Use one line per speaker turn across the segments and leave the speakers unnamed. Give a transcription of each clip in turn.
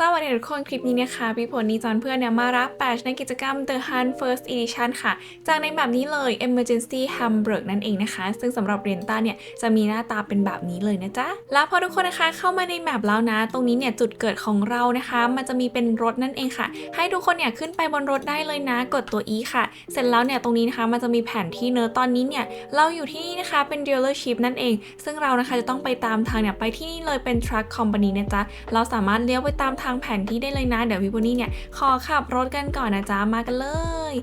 สวัสดีทุกคนคลิปนี้นะคะพี่ผลนีจอนเพื่อนเนี่ยมารับแบชในกิจกรรม The Hunt First Edition ค่ะ จากในแบบนี้เลย Emergency Hamburg นั่นเองนะคะ ซึ่งสำหรับเรียนต้าเนี่ยจะมีหน้าตาเป็นแบบนี้เลยนะจ๊ะ แล้วพอทุกคนนะคะเข้ามาในแมปแล้วนะ ตรงนี้เนี่ยจุดเกิดของเรานะคะ มันจะมีเป็นรถนั่นเองค่ะ ให้ทุกคนเนี่ยขึ้นไปบนรถได้เลยนะ กดตัว E ค่ะ เสร็จแล้วเนี่ยตรงนี้นะคะมันจะมีแผนที่เนอะตอนนี้เนี่ยเราอยู่ที่นี่นะคะเป็น dealership นั่นเอง ซึ่งเรานะคะจะต้องไปตามทางเนี่ยไปที่นี่เลยเป็น truck company นะจ๊ะเราสามารถเลี้ยวไปตามทางแผนที่ได้เลยนะ เดี๋ยวพี่โพนี่เนี่ยขอขับรถกันก่อนนะจ๊ะมากันเลย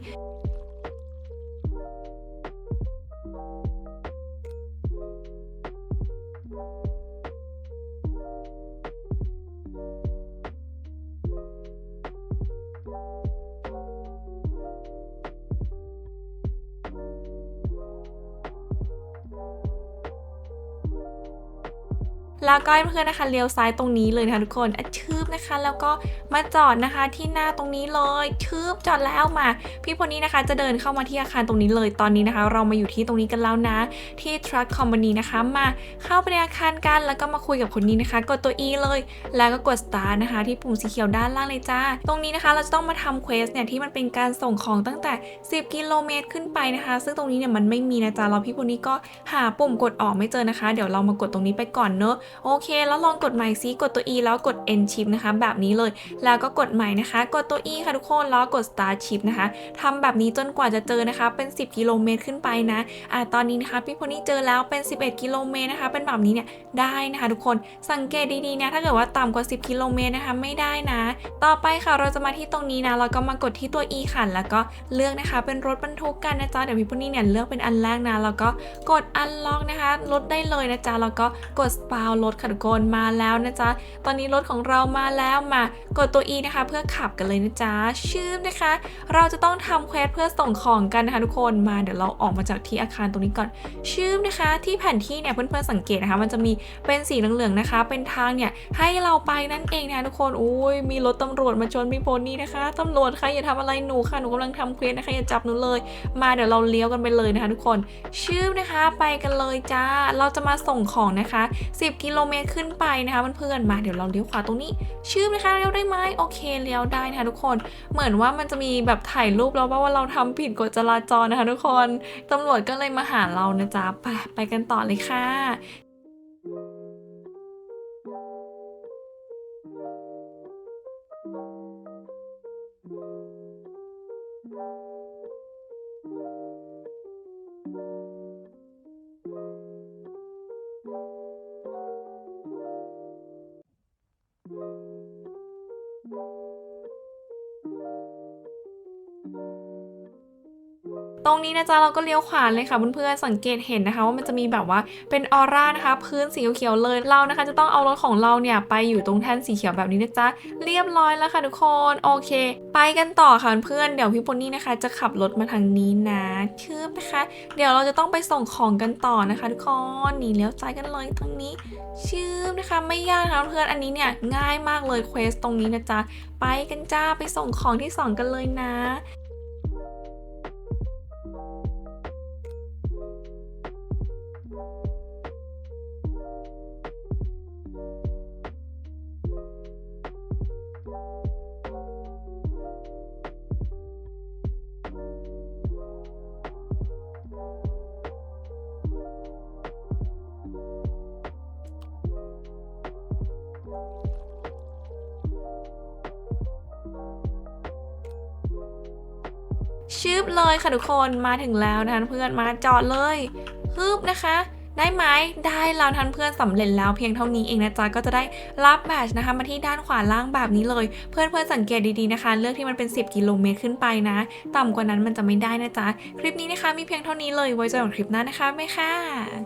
แล้วก็เพื่อนนะคะเลี้ยวซ้ายตรงนี้เลยนะคะทุกคนอะชืบนะคะ แล้วก็มาจอดนะคะที่หน้าตรงนี้เลยชืบจอดแล้วมา พี่คนนี้นะคะจะเดินเข้ามาที่อาคารตรงนี้เลยตอนนี้นะคะ เรามาอยู่ที่ตรงนี้กันแล้วนะ ที่ Truck Company นะคะมาเข้าไปในอาคารกันแล้วก็มาคุยกับคนนี้นะคะ กดตัว E เลย แล้วก็กด Start นะคะ ที่ปุ่มสีเขียวด้านล่างเลยจ้า ตรงนี้นะคะเราจะต้องมาทำเควสเนี่ยที่มันเป็นการส่งของตั้งแต่ 10 กิโลเมตรขึ้นไปนะคะ ซึ่งตรงนี้เนี่ยมันไม่มีนะจ๊ะเราพี่คนนี้ก็หาปุ่มกดออกไม่เจอนะคะ เดี๋ยวเรามากดตรงนี้ไปก่อนเนอะโอเค แล้วลองกดใหม่ซิกดตัว E แล้วกด End Shift นะคะ แบบนี้เลย แล้วก็กดใหม่นะคะ กดตัว E ค่ะทุกคนแล้วกด Start Shift นะคะทำแบบนี้จนกว่าจะเจอนะคะ เป็น 10 กิโลเมตรขึ้นไปนะอ่าตอนนี้นะคะพี่พนี่เจอแล้วเป็น 11 กิโลเมตรนะคะ เป็นแบบนี้เนี่ยได้นะคะ ทุกคนสังเกตดีๆนะถ้าเกิดว่าต่ำกว่า 10 กิโลเมตรนะคะ ไม่ได้นะ ต่อไปค่ะเราจะมาที่ตรงนี้นะแล้วก็มากดที่ตัว E ค่ะแล้วก็เลือกนะคะ เป็นรถบรรทุกกันนะจ๊ะเดี๋ยวพี่พนี่เนี่ยเลือกเป็นอันแรกนะแล้วก็กด Unlock นะคะลดได้เลยนะจ๊ะแล้วก็กด Spawn รถค่ะทุกคนมาแล้วนะจ๊ะ ตอนนี้รถของเรามาแล้วมากดตัว E นะคะ เพื่อขับกันเลยนะจ๊ะ ชื่อนะคะ เราจะต้องทำเควสเพื่อส่งของกันนะคะทุกคนมาเดี๋ยวเราออกมาจากที่อาคารตรงนี้ก่อน ชื่อนะคะ ที่แผนที่เนี่ยเพื่อนๆสังเกตนะคะ มันจะมีเป็นสีเหลืองๆนะคะ เป็นทางเนี่ยให้เราไปนั่นเองนะะทุกคนอุ้ยมีรถตำรวจมาชนพี่โพนี่นะคะตำรวจค่ะอย่าทำอะไรหนูค่ะหนูกำลังทำเควสนะคะอย่าจับหนูเลย มาเดี๋ยวเราเลี้ยวกันไปเลยนะคะ ทุกคนชื่อนะคะไปกันเลยจ้าเราจะมาส่งของนะคะ 10กิโลเมตรขึ้นไปนะคะเพื่อนๆมาเดี๋ยวเราเลี้ยวขวาตรงนี้ ชื่อนะคะเลี้ยวได้ไหมโอเคเลี้ยวได้นะคะทุกคน เหมือนว่ามันจะมีแบบถ่ายรูปแล้วว่าเราทำผิดกฎจราจรนะคะทุกคนตำรวจก็เลยมาหาเรานะจ๊ะไปไปกันต่อเลยค่ะ ตรงนี้นะจ๊ะเราก็เลี้ยวขวาเลยค่ะเพื่อนๆสังเกตเห็นนะคะ ว่ามันจะมีแบบว่าเป็นออร่านะคะ พื้นสีเขียวเลยเรานะคะ จะต้องเอารถของเราเนี่ยไปอยู่ตรงแท่นสีเขียวแบบนี้นะจ๊ะเรียบร้อยแล้วค่ะทุกคนโอเค ไปกันต่อค่ะเพื่อนเดี๋ยวพี่ปนนี่นะคะ จะขับรถมาทางนี้นะชืบนะคะ เดี๋ยวเราจะต้องไปส่งของกันต่อนะคะทุกคนนี่เลี้ยวซ้ายกันเลยตรงนี้ชืบนะคะไม่ยากนะคะเพื่อนอันนี้เนี่ยง่ายมากเลยเควสตรงนี้นะจ๊ะไปกันจ้าไปส่งของที่สองกันเลยนะ ชืบเลยค่ะทุกคนมาถึงแล้วนะคะเพื่อนมาจอดเลยฮึบนะคะได้ไหมได้แล้วทันเพื่อนสำเร็จแล้วเพียงเท่านี้เองนะจ๊ะก็จะได้รับแบตนะคะมาที่ด้านขวาล่างแบบนี้เลย เพื่อนเพื่อนสังเกตดีๆนะคะ เลือกที่มันเป็น 10 กิโลเมตรขึ้นไปนะ ต่ำกว่านั้นมันจะไม่ได้นะจ๊ะคลิปนี้นะคะมีเพียงเท่านี้เลยไว้เจอกันคลิปหน้านะคะไม่ค่ะ